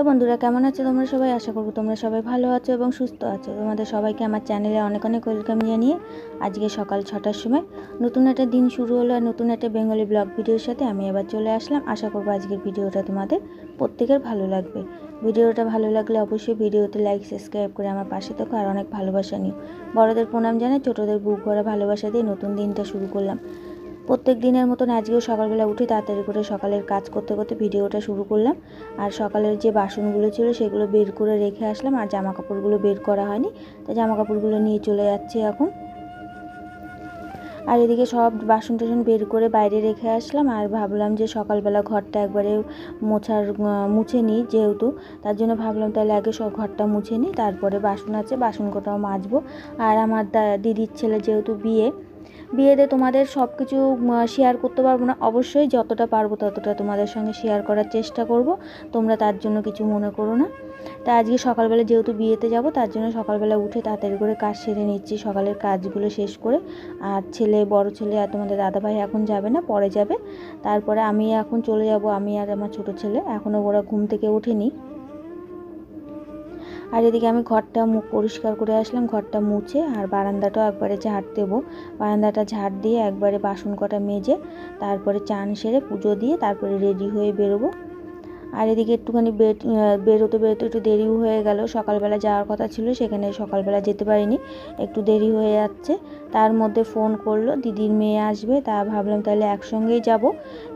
Hello বন্ধুরা, কেমন আছো তোমরা সবাই? আশা করব তোমরা সবাই ভালো আছো এবং সুস্থ আছো। তোমাদের সবাইকে আমার চ্যানেলে অনেক অনেক ওয়েলকাম জানিয়ে আজকে সকাল ছটার সময় নতুন একটা দিন শুরু হলো আর নতুন একটা বেঙ্গলি ব্লগ ভিডিওর সাথে আমি এবার চলে আসলাম। আশা করব আজকের ভিডিওটা তোমাদের প্রত্যেকের ভালো লাগবে। ভিডিওটা ভালো লাগলে অবশ্যই ভিডিওতে লাইক সাবস্ক্রাইব করে আমার পাশে থাকো আর অনেক ভালোবাসা নিও। বড়দের প্রণাম জানাই, ছোটোদের বুক করা ভালোবাসা দিয়ে নতুন দিনটা শুরু করলাম। প্রত্যেক দিনের মতন আজকেও সকালবেলা উঠে তাড়াতাড়ি করে সকালের কাজ করতে করতে ভিডিওটা শুরু করলাম। আর সকালের যে বাসনগুলো ছিল সেগুলো বের করে রেখে আসলাম। আর জামা কাপড়গুলো বের করা হয়নি। তাই জামা কাপড়গুলো নিয়ে চলে যাচ্ছে এখন। আর এদিকে সব বাসন টাসন বের করে বাইরে রেখে আসলাম। আর ভাবলাম যে সকালবেলা ঘরটা একবারে মোছার মুছে নিই যেহেতু। তার জন্য ভাবলাম তাহলে আগে সব ঘরটা মুছে নিই। তারপরে বাসন আছে, বাসন কোটাও মাজবো। আর আমার দিদির ছেলে যেহেতু বিয়ে বিয়েতে তোমাদের সব কিছু শেয়ার করতে পারব না। অবশ্যই যতটা পারব ততটা তোমাদের সঙ্গে শেয়ার করার চেষ্টা করব। তোমরা তার জন্য কিছু মনে করো না। তা আজকে সকালবেলা যেহেতু বিয়েতে যাব, তার জন্য সকালবেলা উঠে তাড়াতাড়ি করে কাজ সেরে নিচ্ছি, সকালের কাজগুলো শেষ করে। আর ছেলে, বড় ছেলে আর তোমাদের দাদাভাই এখন যাবে না, পরে যাবে। তারপরে আমি এখন চলে যাব, আমি আর আমার ছোট ছেলে। এখনও ওরা ঘুম থেকে ওঠেনি। আর এদিকে আমি ঘরটা মুখ পরিষ্কার করে আসলাম, ঘরটা মুছে আর বারান্দাটাও একবারে ঝাড় দেবো। বারান্দাটা ঝাড় দিয়ে একবারে বাসন কটা মেজে তারপরে চান সেরে পুজো দিয়ে তারপরে রেডি হয়ে বেরোবো। আর এদিকে একটুখানি বেরোতে বেরোতে একটু দেরিও হয়ে গেল। সকালবেলা যাওয়ার কথা ছিল, সেখানে সকালবেলা যেতে পারিনি। একটু দেরি হয়ে যাচ্ছে। তার মধ্যে ফোন করল, দিদির মেয়ে আসবে, তা ভাবলাম তাহলে একসঙ্গেই যাব।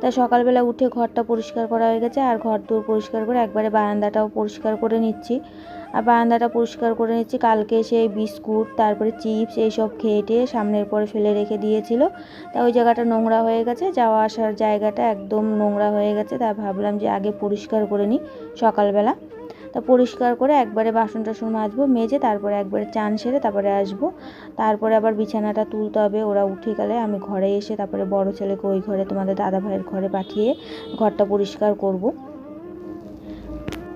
তা সকালবেলা উঠে ঘরটা পরিষ্কার করা হয়ে গেছে, আর ঘর দূর পরিষ্কার করে একবারে বারান্দাটাও পরিষ্কার করে নিচ্ছি। আর বারান্দাটা পরিষ্কার করে নিচ্ছি। কালকে সেই বিস্কুট, তারপরে চিপস এইসব খেয়ে টেয়ে সামনের পরে ফেলে রেখে দিয়েছিল। তা ওই জায়গাটা নোংরা হয়ে গেছে। যাওয়া আসার জায়গাটা একদম নোংরা হয়ে গেছে। তা ভাবলাম যে আগে পরিষ্কার করে নিই সকালবেলা। তা পরিষ্কার করে একবারে বাসন টাসন মাজবো, মেজে তারপরে একবারে চান সেরে তারপরে আসব। তারপরে আবার বিছানাটা তুলতে হবে। ওরা উঠে গেলে আমি ঘরে এসে তারপরে বড় ছেলেকে ওই ঘরে তোমাদের দাদা ভাইয়ের ঘরে পাঠিয়ে ঘরটা পরিষ্কার করব।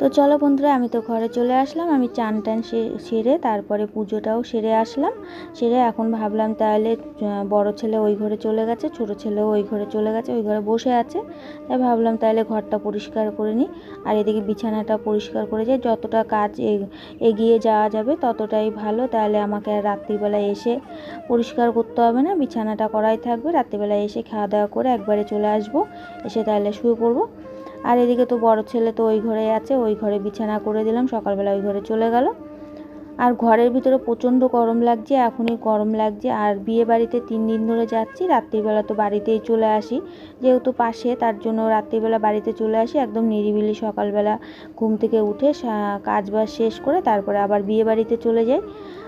তো চলো বন্ধুরা, আমি তো ঘরে চলে আসলাম। আমি চান টান সেরে তারপরে পুজোটাও সেরে আসলাম। সেরে এখন ভাবলাম তাহলে বড় ছেলে ওই ঘরে চলে গেছে, ছোট ছেলেও ওই ঘরে চলে গেছে, ওই ঘরে বসে আছে। তাই ভাবলাম তাহলে ঘরটা পরিষ্কার করে নিই। আর এদিকে বিছানাটা পরিষ্কার করে যাই যতটা কাজ এগিয়ে যাওয়া যাবে ততটাই ভালো। তাহলে আমাকে আর রাত্রিবেলা এসে পরিষ্কার করতে হবে না। বিছানাটা করাই থাকবে রাত্রিবেলা এসে খাওয়া দাওয়া করে একবারে চলে আসব। এসে তাহলে শুয়ে পড়ব। আর এদিকে তো বড় ছেলে তো ওই ঘরে আছে, ওই ঘরে বিছানা করে দিলাম, সকালবেলা ওই ঘরে চলে গেল। আর ঘরের ভিতরে প্রচণ্ড গরম লাগছে, এখনই গরম লাগছে। আর বিয়ে বাড়িতে তিন দিন ধরে যাচ্ছি, রাত্রিবেলা তো বাড়িতেই চলে আসি। যেহেতু পাশে, তার জন্য রাত্রিবেলা বাড়িতে চলে আসি, একদম নিরিবিলি সকালবেলা ঘুম থেকে উঠে কাজ বাজ শেষ করে তারপরে আবার বিয়ে বাড়িতে চলে যাই।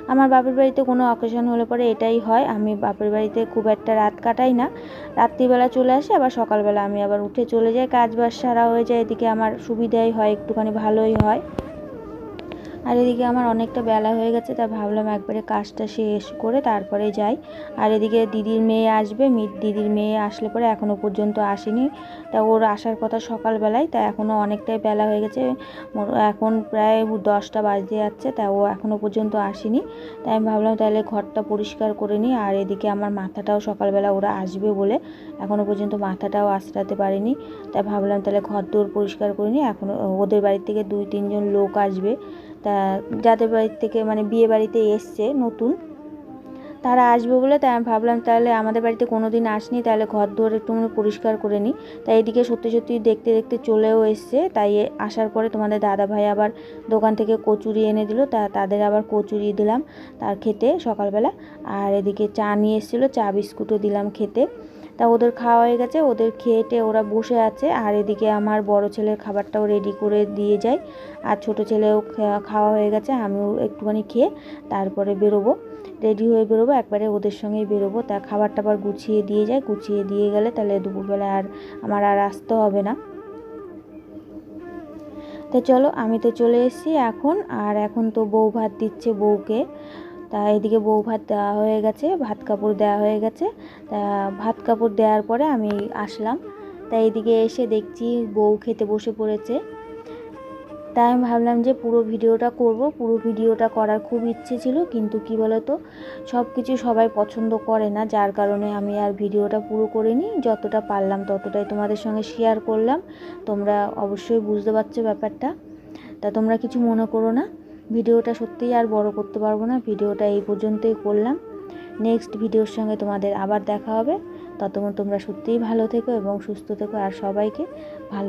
আমার বাপের বাড়িতে কোনো অকেশন হলে পরে এটাই হয়। আমি বাপের বাড়িতে খুব একটা রাত কাটাই না। রাত্রিবেলা চলে আসে, আবার সকালবেলা আমি আবার উঠে চলে যাই। কাজ বাজ সারা হয়ে যায়, এদিকে আমার সুবিধাই হয়, একটুখানি ভালোই হয়। আর এদিকে আমার অনেকটা বেলা হয়ে গেছে, তা ভাবলাম একবারে কাজটা শেষ করে তারপরে যাই। আর এদিকে দিদির মেয়ে আসবে দিদির মেয়ে আসলে পরে এখনও পর্যন্ত আসেনি। তা ওর আসার কথা সকালবেলায়, তা এখনও অনেকটাই বেলা হয়ে গেছে। এখন প্রায় দশটা বাজতে যাচ্ছে, তা ও এখনও পর্যন্ত আসেনি। তাই আমি ভাবলাম তাহলে ঘরটা পরিষ্কার করে নিই, আর এদিকে আমার মাথাটাও সকালবেলা ওরা আসবে বলে এখনও পর্যন্ত মাথাটাও আশ্রাতে পারিনি। তাই ভাবলাম তাহলে ঘর দৌড় পরিষ্কার করে নিই এখনও ওদের বাড়ি থেকে দুই তিনজন লোক আসবে। তা যাদের বাড়ির থেকে মানে বিয়ে বাড়িতে এসছে নতুন, তারা আসবে বলে তাই আমি ভাবলাম তাহলে আমাদের বাড়িতে কোনো দিন আসনি, তাহলে ঘর দুয়ার একটু পরিষ্কার করে নিই। তাই এদিকে সত্যি সত্যি দেখতে দেখতে চলেও এসছে, তাই আসার পরে তোমাদের দাদা ভাই আবার দোকান থেকে কচুরি এনে দিল, তা তাদের আবার কচুরি দিলাম তার খেতে সকালবেলা। আর এদিকে চা নিয়ে এসেছিল, চা বিস্কুটও দিলাম খেতে। তা ওদের খাওয়া হয়ে গেছে, ওদের খেয়েটে ওরা বসে আছে, আর এদিকে আমার বড় ছেলের খাবারটাও রেডি করে দিয়ে যায়, আর ছোট ছেলেও খাওয়া হয়ে গেছে, আমিও একটুখানি খেয়ে তারপরে বেরোবো। রেডি হয়ে বেরোবো, একবারে ওদের সঙ্গেই বেরোবো, তা খাবার টাবার গুছিয়ে দিয়ে যায়, গুছিয়ে দিয়ে গেলে তাহলে দুপুরবেলা আর আমার আর আসতে হবে না। তো চলো, আমি তো চলে এসেছি এখন, আর এখন তো বউ ভাত দিচ্ছে বউকে। তা এদিকে বউ ভাত দেওয়া হয়ে গেছে, ভাত কাপড় দেওয়া হয়ে গেছে। তা ভাত কাপড় দেওয়ার পরে আমি আসলাম। তা এদিকে এসে দেখছি বউ খেতে বসে পড়েছে। তাই আমি ভাবলাম যে পুরো ভিডিওটা করব। পুরো ভিডিওটা করার খুব ইচ্ছে ছিল, কিন্তু কি বলতো সব কিছু সবাই পছন্দ করে না। যার কারণে আমি আর ভিডিওটা পুরো করিনি। যতটা পারলাম ততটাই তোমাদের সঙ্গে শেয়ার করলাম। তোমরা অবশ্যই বুঝতে পারছ ব্যাপারটা। তা তোমরা কিছু মনে করো না। ভিডিওটা সত্যিই আর বড় করতে পারব না। ভিডিওটা এই পর্যন্তই করলাম। নেক্সট ভিডিওর সঙ্গে তোমাদের আবার দেখা হবে। ততক্ষণ তোমরা সত্যিই ভালো থেকো এবং সুস্থ থেকো আর সবাইকে ভালো